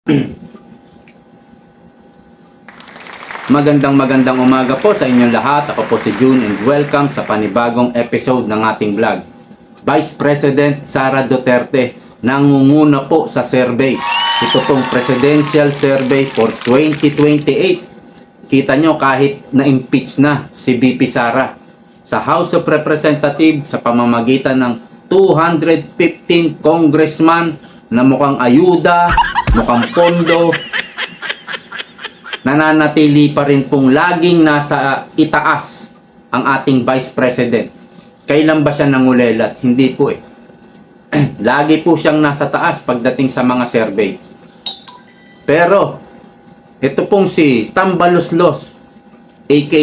Magandang magandang umaga po sa inyong lahat. Ako po si June and welcome sa panibagong episode ng ating vlog. Vice President Sara Duterte nangunguna po sa survey. Ito pong presidential survey for 2028. Kita nyo kahit na-impeach na si BP Sara sa House of Representatives sa pamamagitan ng 215 congressman na mukhang ayuda, mukhang pondo, nananatili pa rin pong laging nasa itaas ang ating Vice President. Kailan ba siya nangulelat? Hindi po eh. Lagi po siyang nasa taas pagdating sa mga survey. Pero, ito pong si Tambaloslos, aka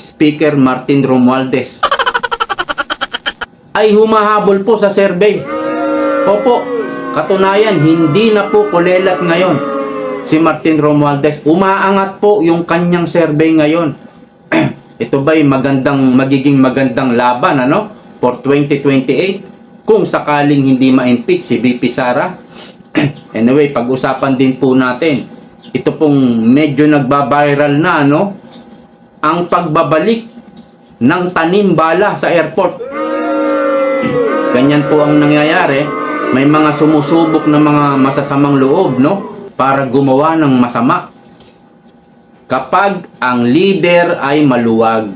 Speaker Martin Romualdez, ay humahabol po sa survey. Opo, katunayan, hindi na po kulelat ngayon si Martin Romualdez. Umaangat po yung kanyang survey ngayon. Ito ba'y magandang, magiging magandang laban, ano? For 2028? Kung sakaling hindi ma-impeach si BP Sara. anyway, pag-usapan din po natin. Ito pong medyo nagba-viral na, ano? Ang pagbabalik ng tanim bala sa airport. Ganyan po ang nangyayari. May mga sumusubok na mga masasamang loob, no? Para gumawa ng masama. Kapag ang leader ay maluwag.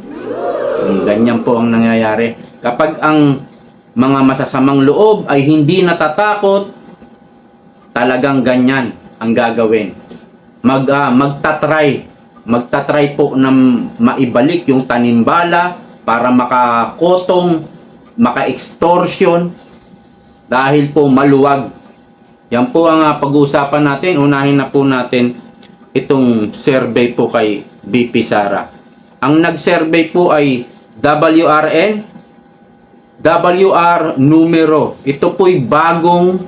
Hmm, Ganyan po ang nangyayari. Kapag ang mga masasamang loob ay hindi natatakot, talagang ganyan ang gagawin. Mag, ah, magtatry. Magtatry po na maibalik yung tanimbala para makakotong, maka-extortion dahil po maluwag. Yan po ang ah, pag-uusapan natin. Unahin na po natin itong survey po kay BP Sara. Ang nag-survey po ay WRN WR Numero. Ito po'y bagong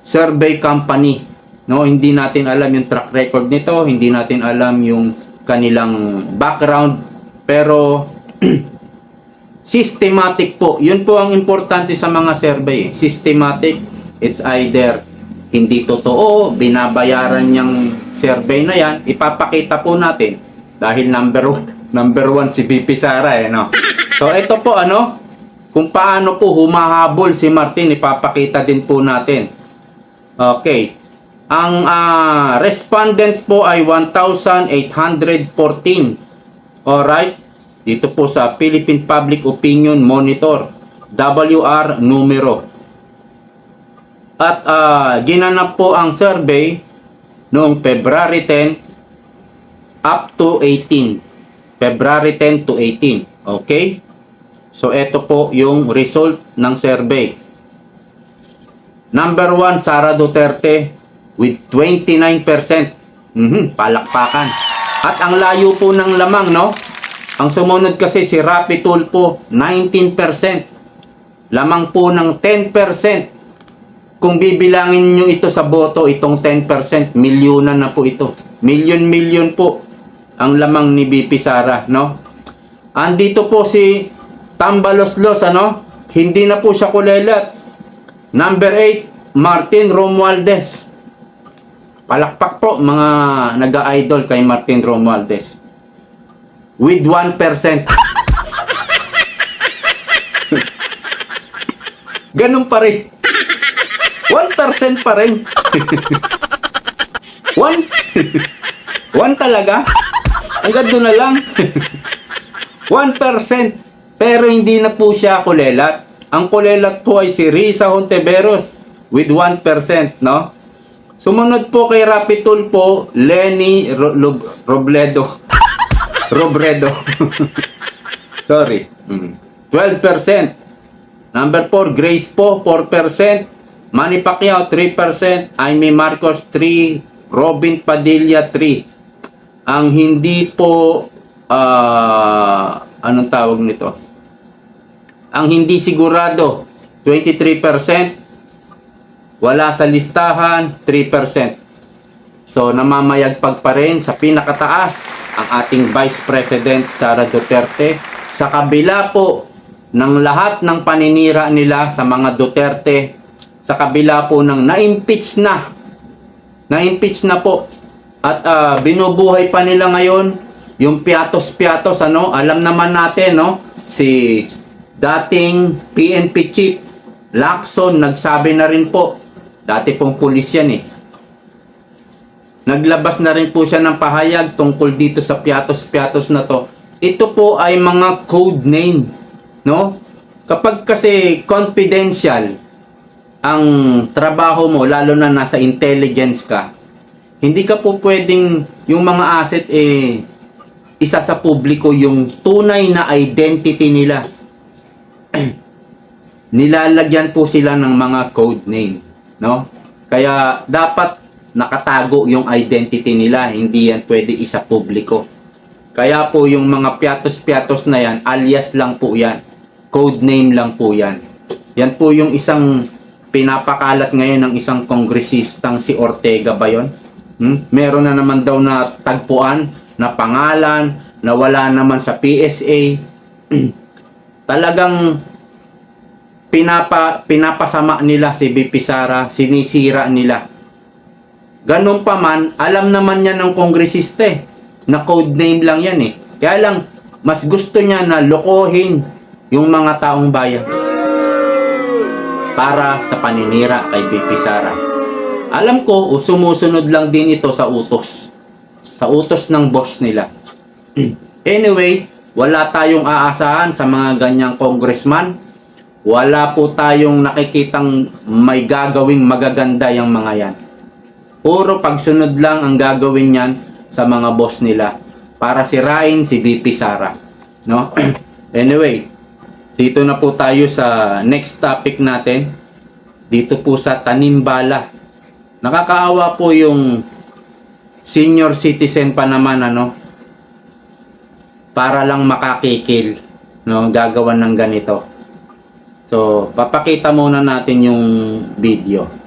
survey company. No, hindi natin alam yung track record nito, hindi natin alam yung kanilang background, pero systematic po. Yun po ang importante sa mga survey. Systematic. It's either hindi totoo, binabayaran niyang survey na yan, ipapakita po natin dahil number one, number one si BP Sara eh, no? So, ito po ano, kung paano po humahabol si Martin, ipapakita din po natin. Okay. Ang ah, respondents po ay 1,814. Alright? Dito po sa Philippine Public Opinion Monitor. WR numero. At ah, ginanap po ang survey noong February 10 up to 18. February 10 to 18. Okay? So, ito po yung result ng survey. Number 1, Sara Duterte with 29%. Mhm, palakpakan. At ang layo po ng lamang, no? Ang sumunod kasi si Rapi Tulfo, 19%. Lamang po ng 10%. Kung bibilangin nyo ito sa boto, itong 10%, milyunan na po ito. Milyon-milyon po ang lamang ni BP Sara, no? Andito po si Tambaloslos, ano? Hindi na po siya kulelat. Number 8, Martin Romualdez. Palakpak po mga nag-idol kay Martin Romualdez. With 1%. Ganun pa rin. 1% pa rin. 1? 1 talaga? Hanggang doon na lang. 1%. Pero hindi na po siya kulelat. Ang kulelat po ay si Risa Honteveros with 1%, no? Sumunod po kay Rapi Tulfo, Lenny Robledo. Robredo. Sorry. Mm. 12%. Number 4, Grace po, 4%. Manny Pacquiao, 3%. Aimee Marcos, 3%. Robin Padilla, 3%. Ang hindi po, ah, anong tawag nito? Ang hindi sigurado, 23%. Wala sa listahan, 3%. So, namamayagpag pa rin sa pinakataas ang ating Vice President Sara Duterte. Sa kabila po ng lahat ng paninira nila sa mga Duterte, sa kabila po ng na-impeach na Na-impeach na po. At ah, binubuhay pa nila ngayon yung piatos-piatos ano, alam naman natin no, si dating PNP chief Lacson nagsabi na rin po. Dati pong pulis yan eh. Naglabas na rin po siya ng pahayag tungkol dito sa piatos-piatos na to. Ito po ay mga code name, no? Kapag kasi confidential ang trabaho mo, lalo na nasa intelligence ka, hindi ka po pwedeng yung mga asset eh isa sa publiko yung tunay na identity nila. Nilalagyan po sila ng mga code name, no? Kaya dapat nakatago yung identity nila, hindi yan pwede isa publiko. Kaya po yung mga piatos-piatos na yan, alias lang po yan. Code name lang po yan. Yan po yung isang pinapakalat ngayon ng isang kongresistang si Ortega ba yun? Hmm? Meron na naman daw na tagpuan, na pangalan, na wala naman sa PSA. Talagang pinapa, pinapasama nila si BP Sara, sinisira nila. Ganun pa man, alam naman yan ng kongresista eh, na code name lang yan eh. Kaya lang, mas gusto niya na lokohin yung mga taong bayan para sa paninira kay BP Sara. Alam ko, sumusunod lang din ito sa utos. Sa utos ng boss nila. anyway, wala tayong aasahan sa mga ganyang congressman. Wala po tayong nakikitang may gagawing magaganda yung mga yan. Puro pagsunod lang ang gagawin yan sa mga boss nila para sirain si BP Sara. No? anyway, dito na po tayo sa next topic natin. Dito po sa Tanimbala. Nakakaawa po yung senior citizen pa naman ano para lang makakikil no gagawan ng ganito. So, papakita muna natin yung video.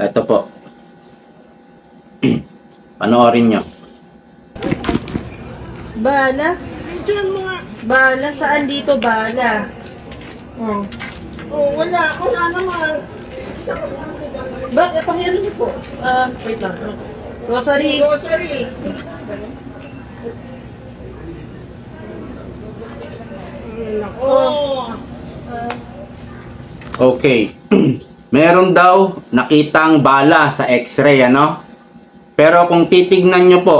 Ito po. Panoorin nyo. Bala? Diyan mo nga. Bala? Saan dito bala? Oh. Oh, wala. Wala naman. Bakit? Pakiano niyo po? Ah, wait lang. Rosary. Grocery. Nako. Ah, Okay. Meron daw nakitang bala sa x-ray, ano? Pero kung titignan nyo po,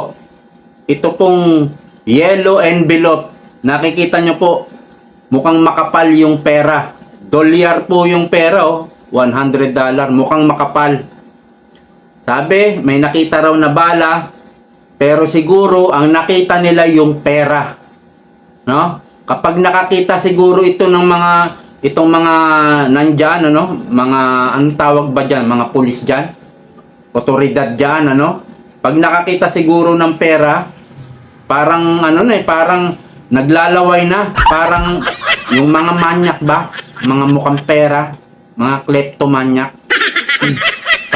ito pong yellow envelope, nakikita nyo po, mukhang makapal yung pera. Dolyar po yung pera, oh. 100 dollar, mukhang makapal. Sabi, may nakita raw na bala, pero siguro ang nakita nila yung pera. No? Kapag nakakita siguro ito ng mga itong mga nandiyan ano, mga anong tawag ba diyan, mga pulis diyan, otoridad diyan ano. Pag nakakita siguro ng pera, parang ano na eh, parang naglalaway na, parang yung mga manyak ba, mga mukhang pera, mga kleptomanyak.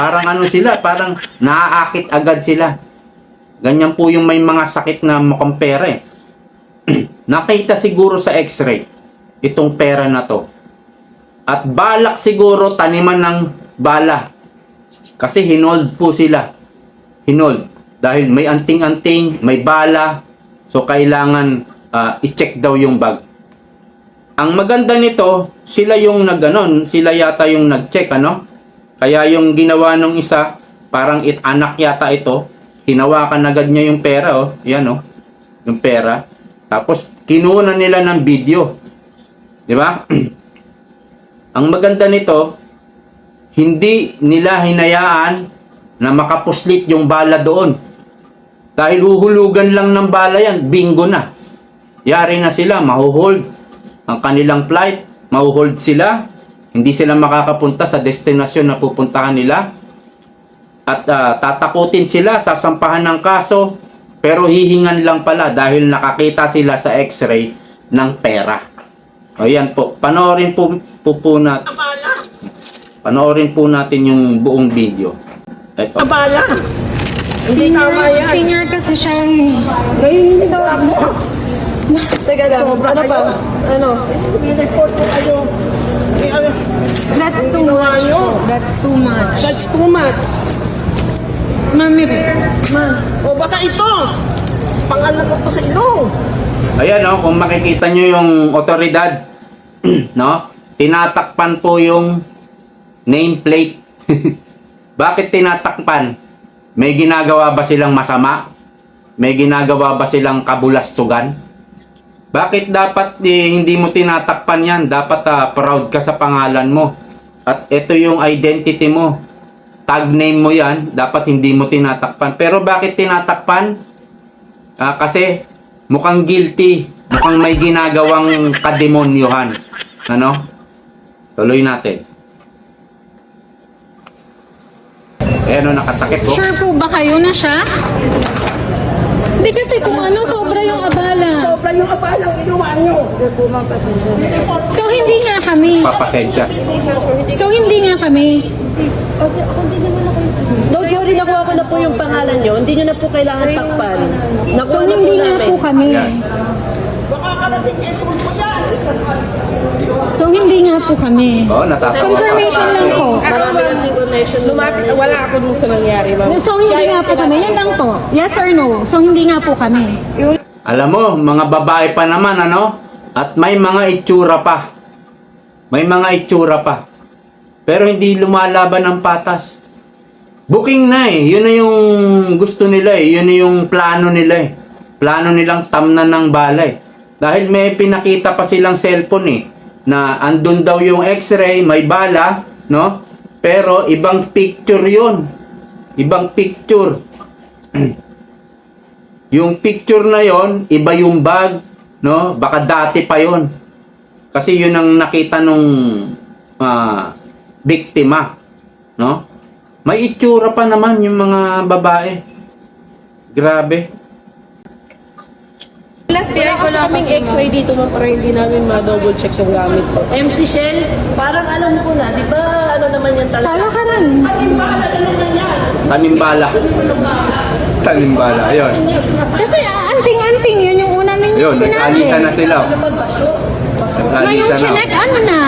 parang ano sila, parang naaakit agad sila. Ganyan po yung may mga sakit na mukhang pera eh. Nakita siguro sa x-ray itong pera na to. At balak siguro taniman ng bala. Kasi hinold po sila. Hinold. Dahil may anting-anting, may bala. So kailangan ah, i-check daw yung bag. Ang maganda nito, sila yung naganon, sila yata yung nag-check ano. Kaya yung ginawa nung isa, parang it anak yata ito, hinawakan agad niya yung pera oh. Yan oh. Yung pera. Tapos kinuha nila ng video. 'Di ba? Ang maganda nito, hindi nila hinayaan na makapuslit yung bala doon. Dahil huhulugan lang ng bala yan, bingo na. Yari na sila, mahuhold ang kanilang flight, mahuhold sila, hindi sila makakapunta sa destinasyon na pupuntahan nila. At ah, tatakutin sila, sasampahan ng kaso, pero hihingan lang pala dahil nakakita sila sa x-ray ng pera. O yan po, panoorin po, po, po natin. Panoorin po natin yung buong video. Ito. Abala. Senior, tama yan. senior kasi siya eh. Ngayon, So, Teka lang. Ano pa? kayo. Ano? Report ko kayo. Ano, That's too much. That's too much. That's too much. Mami, Ma, o baka ito. Pangalan ko to sa ilong. Ayan no, kung makikita nyo yung otoridad, no? Tinatakpan po yung nameplate. Bakit tinatakpan? May ginagawa ba silang masama? May ginagawa ba silang kabulastugan? Bakit dapat eh, hindi mo tinatakpan yan? Dapat ah, proud ka sa pangalan mo. At ito yung identity mo. Tag name mo yan, dapat hindi mo tinatakpan. Pero bakit tinatakpan? Ah, kasi mukhang guilty, mukhang may ginagawang kademonyohan. Ano? Tuloy natin. Eh, ano, nakatakip ko? sure po ba kayo na siya? Hindi kasi kung ano, sobra yung abala. Sobra yung kapalang ginawa nyo. So, hindi kami. Papasensya. So, hindi nga kami. Don't worry, nakuha ko na po yung pangalan nyo. Hindi nyo na po kailangan takpan. Nakuha So, na po hindi nga namin. po kami. So, hindi nga po kami. Oo, natatawa. Confirmation lang po. Marami kasi information. Lumapit, wala ako dun sa nangyari, ma'am. So, hindi nga po kami. Yan lang po. Yes or no? So, hindi nga po kami. Alam mo, mga babae pa naman, ano? At may mga itsura pa. May mga itsura pa. Pero hindi lumalaban ng patas. Booking na eh. Yun na yung gusto nila eh. Yun na yung plano nila eh. Plano nilang tamnan ng balay. Dahil may pinakita pa silang cellphone eh. Na andun daw yung x-ray, may bala, no? Pero ibang picture yun. Ibang picture. Yung picture na yon, iba yung bag, no? Baka dati pa yon. Kasi yun ang nakita nung ah, biktima, no? May itsura pa naman yung mga babae. Grabe. Last Kaya ko lang kaming x-ray dito, ma'am, para hindi namin ma-double check yung gamit ko. Empty shell, parang alam ko na, di ba ano naman yan talaga? Tala ka rin. Tanimbala. Tanimbala, ayun. Kasi ah, anting-anting yun yung una ninyo Ayun, sinabi. nag-alisa na sila. Pagbasyo. Ngayong na. chinek, ano na?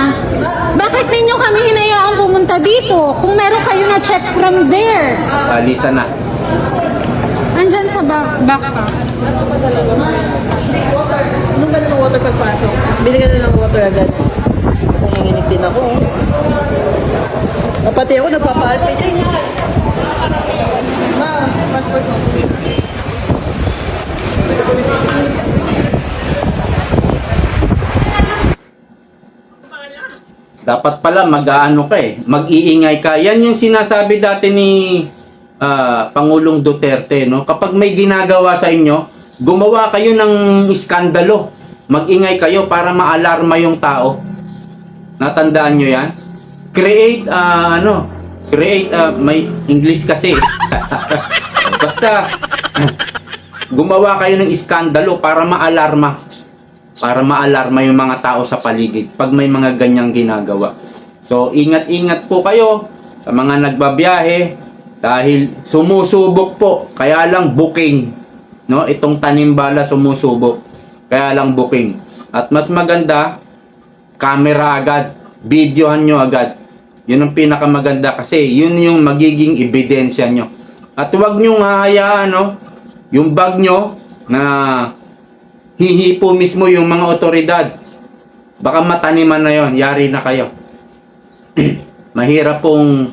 Bakit ninyo kami hinayaang pumunta dito? Kung meron kayo na check from there. Alisa na. Andyan sa back, back pa. Anong ba ng water pagpasok? Bili ka na ng water agad. Nanginginig din ako. Ah, Pati ako nagpapaalpit eh. Ma, passport mo. Dapat pala mag-aano ka eh, mag-iingay ka. Yan yung sinasabi dati ni ah, Pangulong Duterte, no? Kapag may ginagawa sa inyo, gumawa kayo ng iskandalo. Mag-ingay kayo para maalarma yung tao. Natandaan nyo yan? Create, ah, ano, create, ah, may English kasi. Basta, gumawa kayo ng iskandalo para maalarma para maalarma yung mga tao sa paligid pag may mga ganyang ginagawa. So, ingat-ingat po kayo sa mga nagbabiyahe dahil sumusubok po, kaya lang booking. No? Itong tanimbala sumusubok, kaya lang booking. At mas maganda, camera agad, videohan nyo agad. Yun ang pinakamaganda kasi yun yung magiging ebidensya nyo. At huwag nyo hahayaan, no? yung bag nyo na hihipo mismo yung mga otoridad. Baka mataniman na yon, yari na kayo. Mahirap pong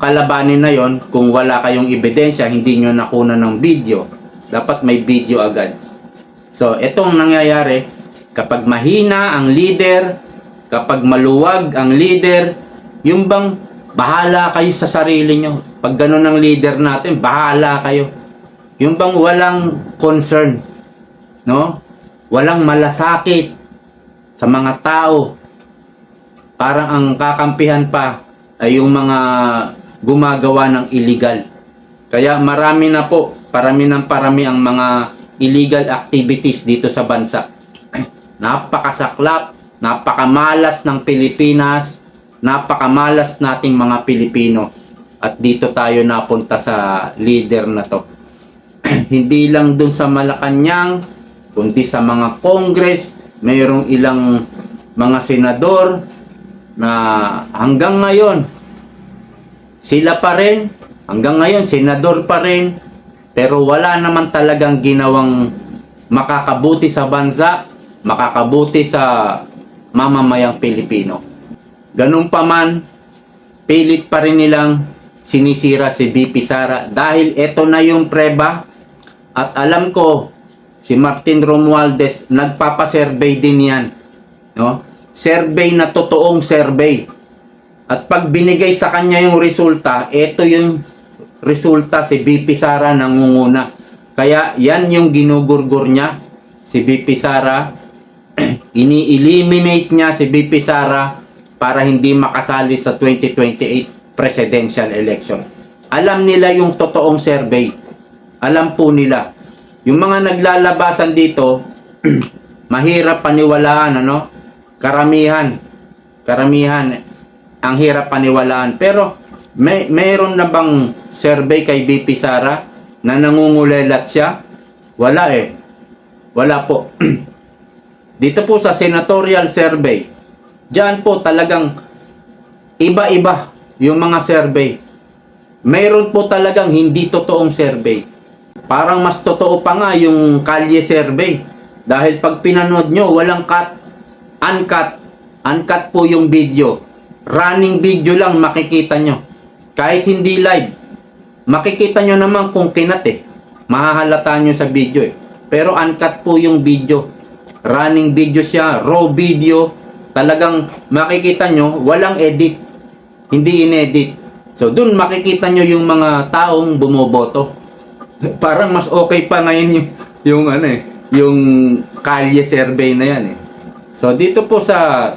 kalabanin na yon kung wala kayong ebidensya, hindi nyo nakuna ng video. Dapat may video agad. So, itong nangyayari, kapag mahina ang leader, kapag maluwag ang leader, yung bang bahala kayo sa sarili nyo. Pag ganun ang leader natin, bahala kayo. Yung bang walang concern, no? Walang malasakit sa mga tao. Parang ang kakampihan pa ay yung mga gumagawa ng illegal. Kaya marami na po, parami ng parami ang mga illegal activities dito sa bansa. Napakasaklap, napakamalas ng Pilipinas, napakamalas nating mga Pilipino. At dito tayo napunta sa leader na to. Hindi lang dun sa Malacanang, kundi sa mga Congress, mayroong ilang mga senador na hanggang ngayon, sila pa rin, hanggang ngayon, senador pa rin, pero wala naman talagang ginawang makakabuti sa bansa, makakabuti sa mamamayang Pilipino. Ganun pa man, pilit pa rin nilang sinisira si BP Sara dahil ito na yung preba at alam ko si Martin Romualdez nagpapa-survey din yan no survey na totoong survey at pag binigay sa kanya yung resulta ito yung resulta si BP Sara nangunguna kaya yan yung ginugurgur niya si BP Sara ini-eliminate niya si BP Sara para hindi makasali sa 2028 presidential election. Alam nila yung totoong survey. Alam po nila. Yung mga naglalabasan dito, mahirap paniwalaan, ano? Karamihan. Karamihan. Ang hirap paniwalaan. Pero, may, mayroon na bang survey kay BP Sara na nangungulelat siya? Wala eh. Wala po. Dito po sa senatorial survey, Diyan po talagang iba-iba yung mga survey. Mayroon po talagang hindi totoong survey. Parang mas totoo pa nga yung kalye survey. Dahil pag pinanood nyo, walang cut. Uncut. Uncut po yung video. Running video lang makikita nyo. Kahit hindi live. Makikita nyo naman kung kinat eh. Mahahalata nyo sa video eh. Pero uncut po yung video. Running video siya, raw video. Talagang makikita nyo, walang edit. Hindi inedit. So, dun makikita nyo yung mga taong bumoboto. Parang mas okay pa ngayon yung, yung ano eh, yung kalye survey na yan eh. So, dito po sa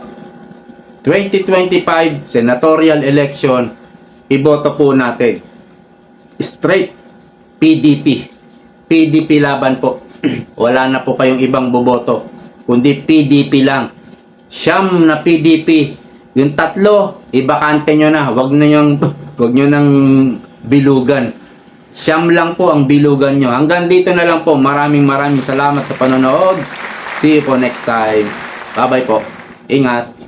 2025 senatorial election, iboto po natin. Straight PDP. PDP laban po. Wala na po kayong ibang boboto. Kundi PDP lang. Siyam na PDP. Yung tatlo, ibakante nyo na. Wag na yung, wag nyo nang bilugan. Siyam lang po ang bilugan nyo. Hanggang dito na lang po. Maraming maraming salamat sa panonood. See you po next time. Bye bye po. Ingat.